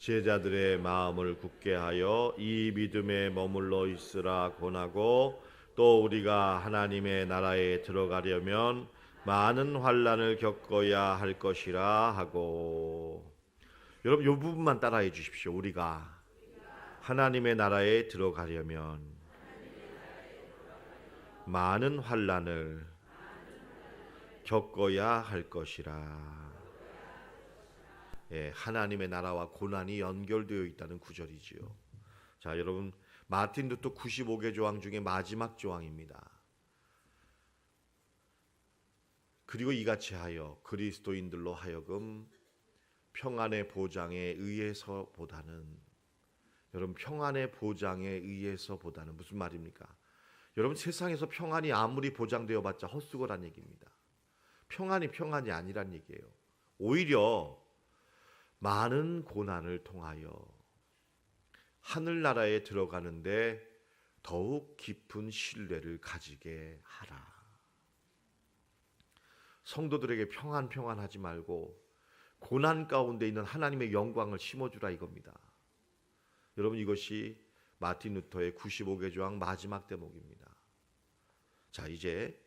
제자들의 마음을 굳게 하여 이 믿음에 머물러 있으라 권하고 또 우리가 하나님의 나라에 들어가려면 많은 환란을 겪어야 할 것이라 하고 여러분 이 부분만 따라해 주십시오. 우리가 하나님의 나라에 들어가려면 많은 환란을 겪어야 할 것이라. 예, 하나님의 나라와 고난이 연결되어 있다는 구절이지요. 자, 여러분 마틴 루터 95개 조항 중에 마지막 조항입니다. 그리고 이같이 하여 그리스도인들로 하여금 평안의 보장에 의해서보다는 여러분 평안의 보장에 의해서보다는 무슨 말입니까? 여러분 세상에서 평안이 아무리 보장되어 봤자 헛수고란 얘기입니다. 평안이 평안이 아니란 얘기예요. 오히려 많은 고난을 통하여 하늘나라에 들어가는데 더욱 깊은 신뢰를 가지게 하라. 성도들에게 평안 평안하지 말고 고난 가운데 있는 하나님의 영광을 심어주라 이겁니다. 여러분 이것이 마틴 루터의 95개 조항 마지막 대목입니다. 자 이제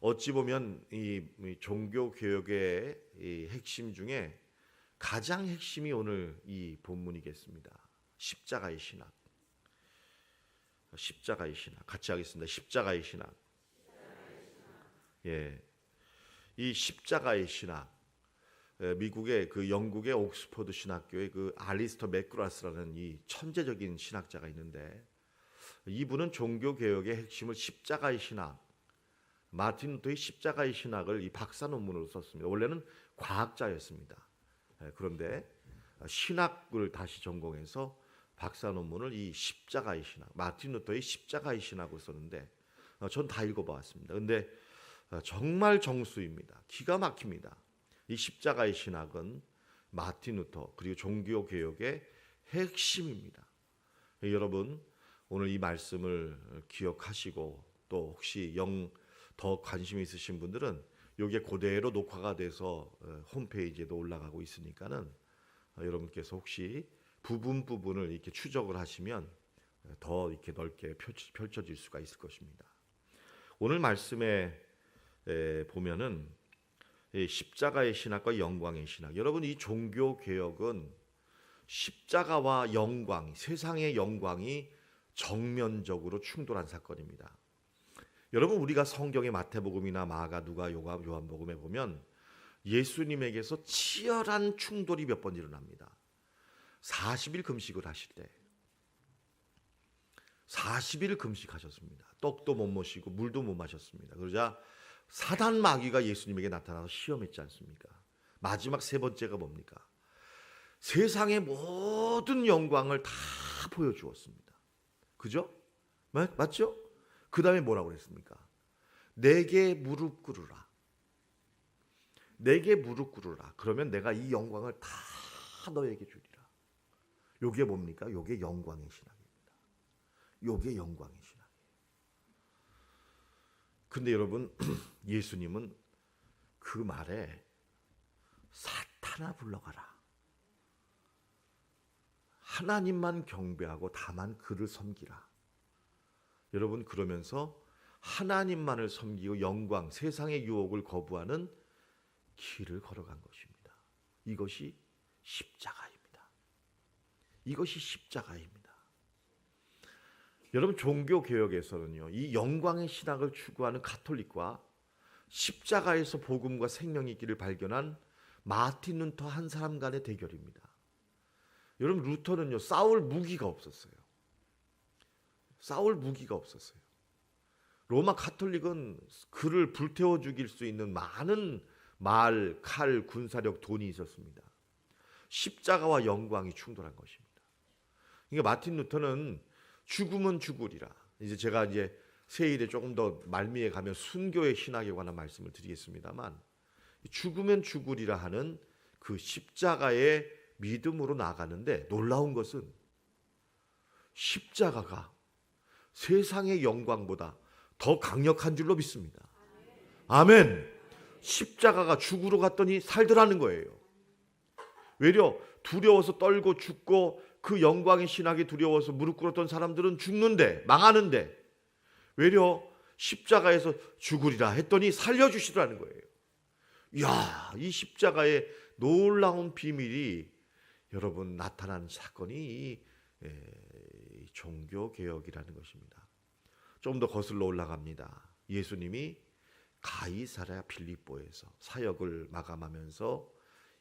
어찌 보면 이 종교 개혁의 이 핵심 중에 가장 핵심이 오늘 이 본문이겠습니다. 십자가의 신학. 십자가의 신학 같이 하겠습니다. 십자가의 신학. 예, 이 십자가의 신학. 예, 미국의 그 영국의 옥스퍼드 신학교의 그 알리스터 맥그라스라는 이 천재적인 신학자가 있는데 이분은 종교 개혁의 핵심을 십자가의 신학, 마틴 루터의 십자가의 신학을 이 박사 논문으로 썼습니다. 원래는 과학자였습니다. 예, 그런데 신학을 다시 전공해서 박사 논문을 이 십자가의 신학, 마틴 루터의 십자가의 신학을 썼는데 어, 전다 읽어봤습니다. 근데 어, 정말 정수입니다. 기가 막힙니다. 이 십자가의 신학은 마틴 루터 그리고 종교 개혁의 핵심입니다. 예, 여러분 오늘 이 말씀을 기억하시고 또 혹시 영 더 관심 있으신 분들은 이게 그대로 녹화가 돼서 어, 홈페이지에도 올라가고 있으니까는 어, 여러분께서 혹시 부분 부분을 이렇게 추적을 하시면 어, 더 이렇게 넓게 펼쳐- 펼쳐질 수가 있을 것입니다. 오늘 말씀에 에, 보면은 이 십자가의 신학과 영광의 신학. 여러분 이 종교 개혁은 십자가와 영광, 세상의 영광이 정면적으로 충돌한 사건입니다. 여러분 우리가 성경의 마태복음이나 마가, 누가, 요한복음에 보면 예수님에게서 치열한 충돌이 몇 번 일어납니다. 40일 금식을 하실 때 40일 금식하셨습니다. 떡도 못 모시고 물도 못 마셨습니다. 그러자 사단 마귀가 예수님에게 나타나서 시험했지 않습니까? 마지막 세 번째가 뭡니까? 세상의 모든 영광을 다 보여주었습니다. 그죠? 맞, 맞죠? 그 다음에 뭐라고 그랬습니까? 내게 무릎 꿇으라. 내게 무릎 꿇으라. 그러면 내가 이 영광을 다 너에게 주리라. 요게 뭡니까? 요게 영광의 신학입니다. 요게 영광의 신학이에요. 근데 여러분 예수님은 그 말에 사탄아 불러가라. 하나님만 경배하고 다만 그를 섬기라. 여러분 그러면서 하나님만을 섬기고 영광, 세상의 유혹을 거부하는 길을 걸어간 것입니다. 이것이 십자가입니다. 이것이 십자가입니다. 여러분 종교 개혁에서는요. 이 영광의 신학을 추구하는 가톨릭과 십자가에서 복음과 생명의 길을 발견한 마틴 루터 한 사람 간의 대결입니다. 여러분 루터는요. 싸울 무기가 없었어요. 싸울 무기가 없었어요. 로마 카톨릭은 그를 불태워 죽일 수 있는 많은 말, 칼, 군사력, 돈이 있었습니다. 십자가와 영광이 충돌한 것입니다. 그러니까 마틴 루터는 죽음은 죽으리라. 이제 제가 이제 세일에 조금 더 말미에 가면 순교의 신학에 관한 말씀을 드리겠습니다만 죽으면 죽으리라 하는 그 십자가의 믿음으로 나가는데 놀라운 것은 십자가가 세상의 영광보다 더 강력한 줄로 믿습니다. 아멘. 십자가가 죽으러 갔더니 살더라는 거예요. 외려 두려워서 떨고 죽고 그 영광의 신학이 두려워서 무릎 꿇었던 사람들은 죽는데 망하는데 외려 십자가에서 죽으리라 했더니 살려주시더라는 거예요. 이야, 이 십자가의 놀라운 비밀이 여러분 나타난 사건이 이, 에, 종교 개혁이라는 것입니다. 좀 더 거슬러 올라갑니다. 예수님이 가이사랴 빌립보에서 사역을 마감하면서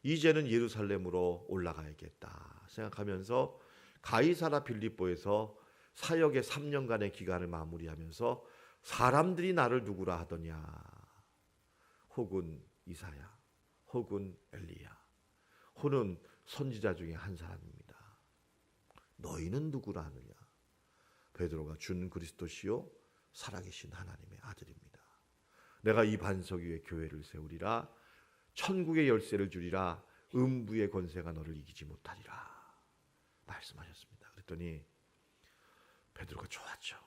이제는 예루살렘으로 올라가야겠다 생각하면서 가이사라 빌립보에서 사역의 3년간의 기간을 마무리하면서 사람들이 나를 누구라 하더냐 혹은 이사야 혹은 엘리야 혹은 선지자 중에 한 사람입니다. 너희는 누구라 하느냐 베드로가 준 그리스도시요 살아계신 하나님의 아들입니다. 내가 이 반석 위에 교회를 세우리라 천국의 열쇠를 주리라 음부의 권세가 너를 이기지 못하리라 말씀하셨습니다. 그랬더니 베드로가 좋았죠.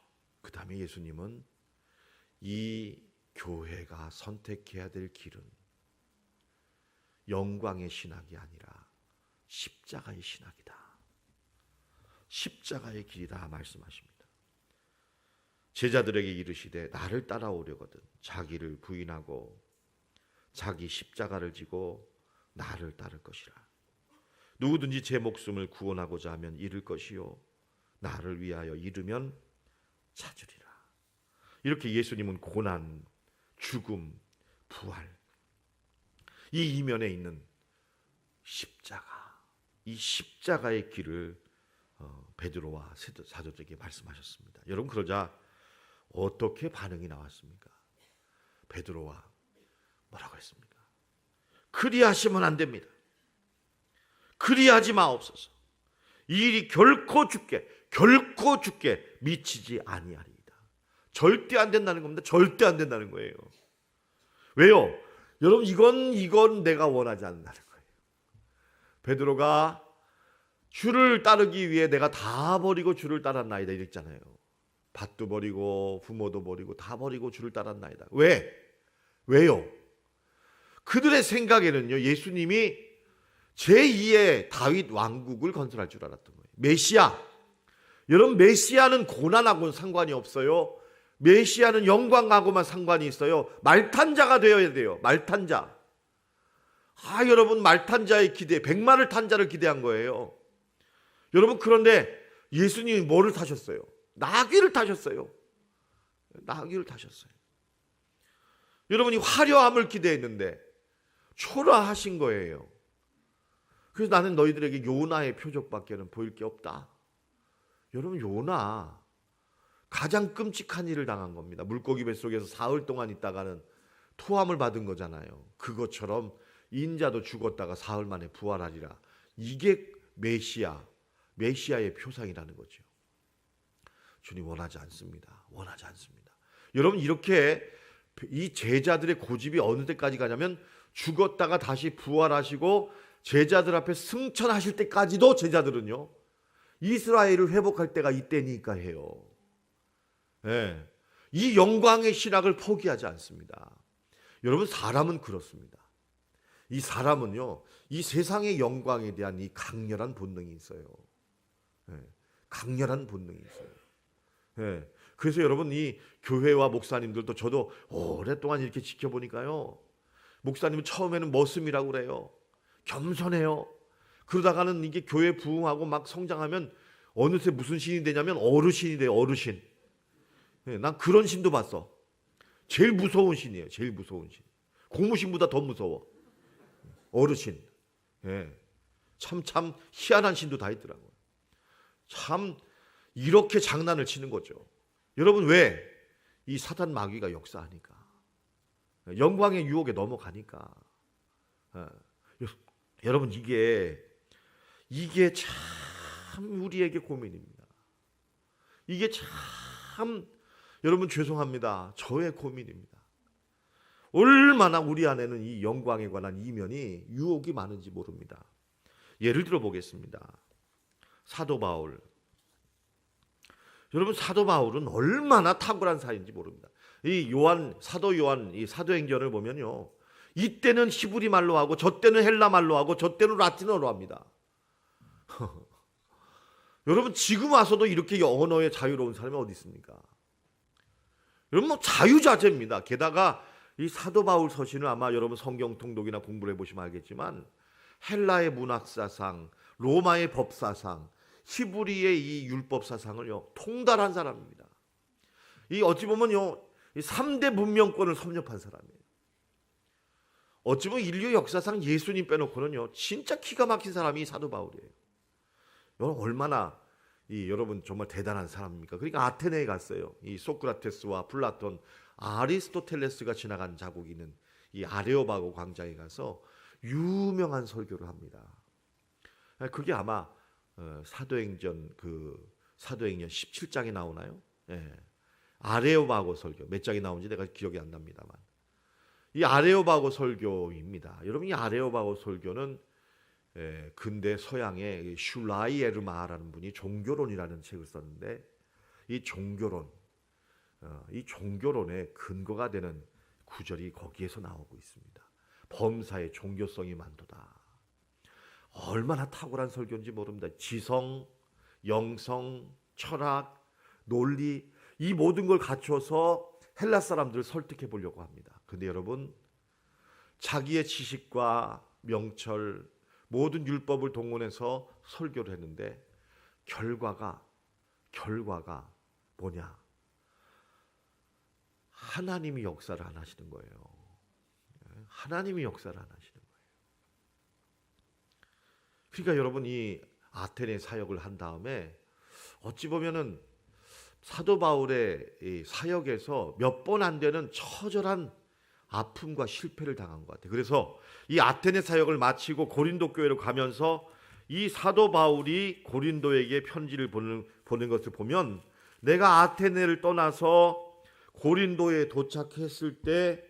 그 다음에 예수님은 이 교회가 선택해야 될 길은 영광의 신학이 아니라 십자가의 신학이다. 십자가의 길이다 말씀하십니다. 제자들에게 이르시되 나를 따라오려거든 자기를 부인하고 자기 십자가를 지고 나를 따를 것이라. 누구든지 제 목숨을 구원하고자 하면 잃을 것이요 나를 위하여 잃으면 찾으리라. 이렇게 예수님은 고난, 죽음, 부활 이 이면에 있는 십자가, 이 십자가의 길을 어, 베드로와 사도들에게 말씀하셨습니다. 여러분 그러자 어떻게 반응이 나왔습니까? 베드로와 뭐라고 했습니까? 그리하시면 안 됩니다. 그리하지 마옵소서. 이 일이 결코 죽게 결코 죽게 미치지 아니하리이다. 절대 안 된다는 겁니다. 절대 안 된다는 거예요. 왜요? 여러분 이건 이건 내가 원하지 않는다는 거예요. 베드로가 주를 따르기 위해 내가 다 버리고 주를 따랐나이다 이랬잖아요. 밭도 버리고 부모도 버리고 다 버리고 주를 따랐나이다. 왜? 왜요? 그들의 생각에는요. 예수님이 제2의 다윗 왕국을 건설할 줄 알았던 거예요. 메시아. 여러분 메시아는 고난하고는 상관이 없어요. 메시아는 영광하고만 상관이 있어요. 말탄자가 되어야 돼요. 말탄자. 아, 여러분 말탄자의 기대, 백마를 탄 자를 기대한 거예요. 여러분 그런데 예수님이 뭐를 타셨어요? 나귀를 타셨어요. 나귀를 타셨어요. 여러분이 화려함을 기대했는데 초라하신 거예요. 그래서 나는 너희들에게 요나의 표적밖에는 보일 게 없다. 여러분 요나 가장 끔찍한 일을 당한 겁니다. 물고기 뱃속에서 사흘 동안 있다가는 토함을 받은 거잖아요. 그것처럼 인자도 죽었다가 사흘 만에 부활하리라. 이게 메시아, 메시아의 표상이라는 거죠. 주님 원하지 않습니다. 원하지 않습니다. 여러분 이렇게 이 제자들의 고집이 어느 때까지 가냐면 죽었다가 다시 부활하시고 제자들 앞에 승천하실 때까지도 제자들은요. 이스라엘을 회복할 때가 이때니까 해요. 네. 이 영광의 신학을 포기하지 않습니다. 여러분 사람은 그렇습니다. 이 사람은요. 이 세상의 영광에 대한 이 강렬한 본능이 있어요. 네. 강렬한 본능이 있어요. 네. 그래서 여러분 이 교회와 목사님들도 저도 오랫동안 이렇게 지켜보니까요. 목사님은 처음에는 머슴이라고 그래요. 겸손해요. 그러다가는 이게 교회 부흥하고 막 성장하면 어느새 무슨 신이 되냐면 어르신이 돼요. 어르신. 네, 난 그런 신도 봤어. 제일 무서운 신이에요. 제일 무서운 신. 고무신보다 더 무서워. 어르신. 예. 참, 참 희한한 신도 다 있더라고요. 참 이렇게 장난을 치는 거죠. 여러분 왜? 이 사탄 마귀가 역사하니까. 영광의 유혹에 넘어가니까. 예. 여러분 이게 이게 참 우리에게 고민입니다. 이게 참 여러분 죄송합니다. 저의 고민입니다. 얼마나 우리 안에는 이 영광에 관한 이면이 유혹이 많은지 모릅니다. 예를 들어 보겠습니다. 사도 바울. 여러분 사도 바울은 얼마나 탁월한 사인지 모릅니다. 이 요한 사도 요한 이 사도행전을 보면요. 이때는 히브리 말로 하고 저 때는 헬라 말로 하고 저 때는 라틴어로 합니다. 여러분 지금 와서도 이렇게 언어에 자유로운 사람이 어디 있습니까? 여러분 뭐 자유자재입니다. 게다가 이 사도 바울 서신은 아마 여러분 성경 통독이나 공부를 해보시면 알겠지만 헬라의 문학 사상, 로마의 법 사상, 히브리의 이 율법 사상을요 통달한 사람입니다. 이 어찌 보면요 이 3대 문명권을 섭렵한 사람이에요. 어찌 보면 인류 역사상 예수님 빼놓고는요 진짜 기가 막힌 사람이 사도 바울이에요. 여러분 얼마나 이 여러분 정말 대단한 사람입니까? 그러니까 아테네에 갔어요. 이 소크라테스와 플라톤, 아리스토텔레스가 지나간 자국이 있는 이 아레오바고 광장에 가서 유명한 설교를 합니다. 그게 아마 어, 사도행전 그 사도행전 17장에 나오나요? 예. 아레오바고 설교 몇 장이 나온지 내가 기억이 안 납니다만 이 아레오바고 설교입니다. 여러분 이 아레오바고 설교는 예, 근대 서양의 슐라이에르마라는 분이 종교론이라는 책을 썼는데 이 종교론, 어, 이 종교론의 근거가 되는 구절이 거기에서 나오고 있습니다. 범사의 종교성이 만도다. 얼마나 탁월한 설교인지 모릅니다. 지성, 영성, 철학, 논리 이 모든 걸 갖춰서 헬라 사람들을 설득해 보려고 합니다. 근데 여러분 자기의 지식과 명철 모든 율법을 동원해서 설교를 했는데 결과가 결과가 뭐냐? 하나님이 역사를 안 하시는 거예요. 하나님이 역사를 안 거예요. 그러니까 여러분 이 아테네 사역을 한 다음에 어찌 보면은 사도 바울의 사역에서 몇 번 안 되는 처절한 아픔과 실패를 당한 것 같아요. 그래서 이 아테네 사역을 마치고 고린도 교회로 가면서 이 사도 바울이 고린도에게 편지를 보는, 보는 것을 보면 내가 아테네를 떠나서 고린도에 도착했을 때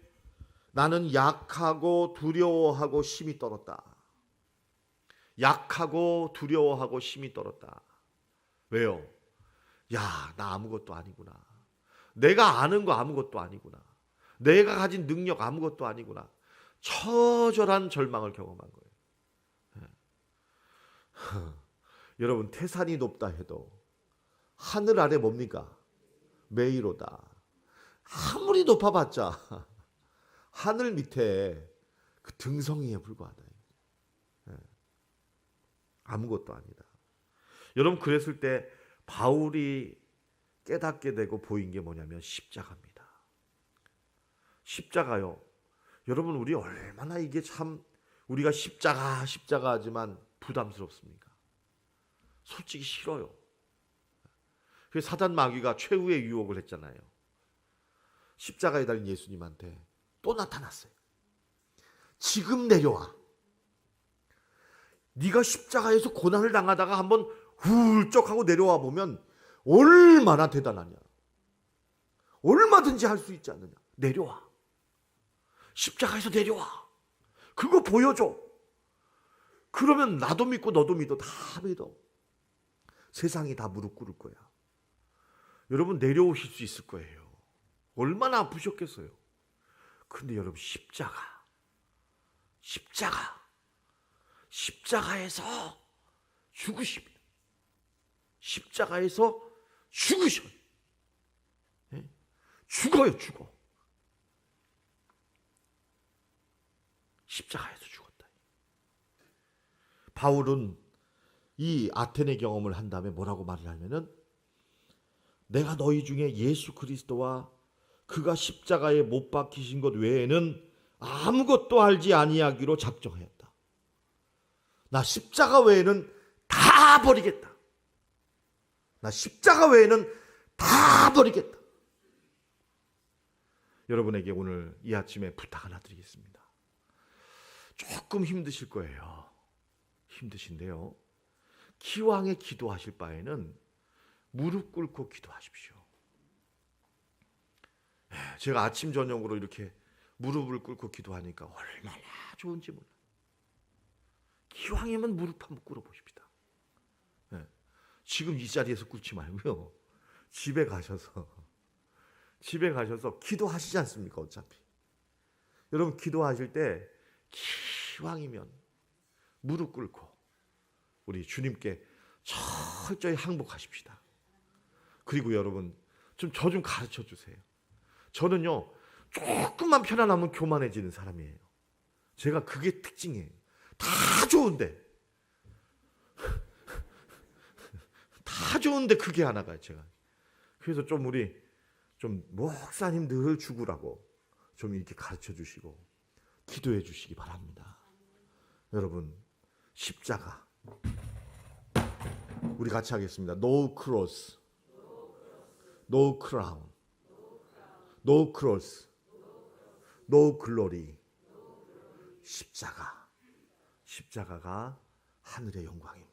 나는 약하고 두려워하고 심히 떨었다. 약하고 두려워하고 심히 떨었다. 왜요? 야, 나 아무것도 아니구나. 내가 아는 거 아무것도 아니구나. 내가 가진 능력 아무것도 아니구나. 처절한 절망을 경험한 거예요. 예. 여러분 태산이 높다 해도 하늘 아래 뭡니까? 메이로다. 아무리 높아봤자 하늘 밑에 그 등성이에 불과하다. 예. 아무것도 아니다. 여러분 그랬을 때 바울이 깨닫게 되고 보인 게 뭐냐면 십자가입니다. 십자가요. 여러분 우리 얼마나 이게 참 우리가 십자가 십자가 하지만 부담스럽습니까? 솔직히 싫어요. 그 사단 마귀가 최후의 유혹을 했잖아요. 십자가에 달린 예수님한테 또 나타났어요. 지금 내려와. 네가 십자가에서 고난을 당하다가 한번 훌쩍 하고 내려와 보면 얼마나 대단하냐. 얼마든지 할 수 있지 않느냐. 내려와. 십자가에서 내려와. 그거 보여줘. 그러면 나도 믿고 너도 믿어. 다 믿어. 세상이 다 무릎 꿇을 거야. 여러분 내려오실 수 있을 거예요. 얼마나 아프셨겠어요. 근데 여러분 십자가. 십자가. 십자가에서 죽으십니다. 십자가에서 죽으셔요. 네? 죽어요, 죽어. 십자가에서 죽었다. 바울은 이 아테네 경험을 한 다음에 뭐라고 말을 하면은 내가 너희 중에 예수 그리스도와 그가 십자가에 못 박히신 것 외에는 아무것도 알지 아니하기로 작정하였다. 나 십자가 외에는 다 버리겠다. 나 십자가 외에는 다 버리겠다. 여러분에게 오늘 이 아침에 부탁 하나 드리겠습니다. 조금 힘드실 거예요. 힘드신데요. 기왕에 기도하실 바에는 무릎 꿇고 기도하십시오. 예, 제가 아침 저녁으로 이렇게 무릎을 꿇고 기도하니까 얼마나 좋은지 몰라. 기왕이면 무릎 한번 꿇어 보십시다. 예, 지금 이 자리에서 꿇지 말고요. 집에 가셔서 집에 가셔서 기도하시지 않습니까? 어차피 여러분 기도하실 때 기왕이면 무릎 꿇고 우리 주님께 철저히 항복하십시다. 그리고 여러분 좀 저좀 가르쳐 주세요. 저는요 조금만 편안하면 교만해지는 사람이에요. 제가 그게 특징이에요. 다 좋은데. 다 좋은데 그게 하나가 제가. 그래서 좀 우리 좀 목사님 늘 죽으라고 좀 이렇게 가르쳐 주시고 기도해 주시기 바랍니다. 여러분 십자가. 우리 같이 하겠습니다. No cross, no crown, no cross, no glory. 십자가, 십자가가 하늘의 영광입니다.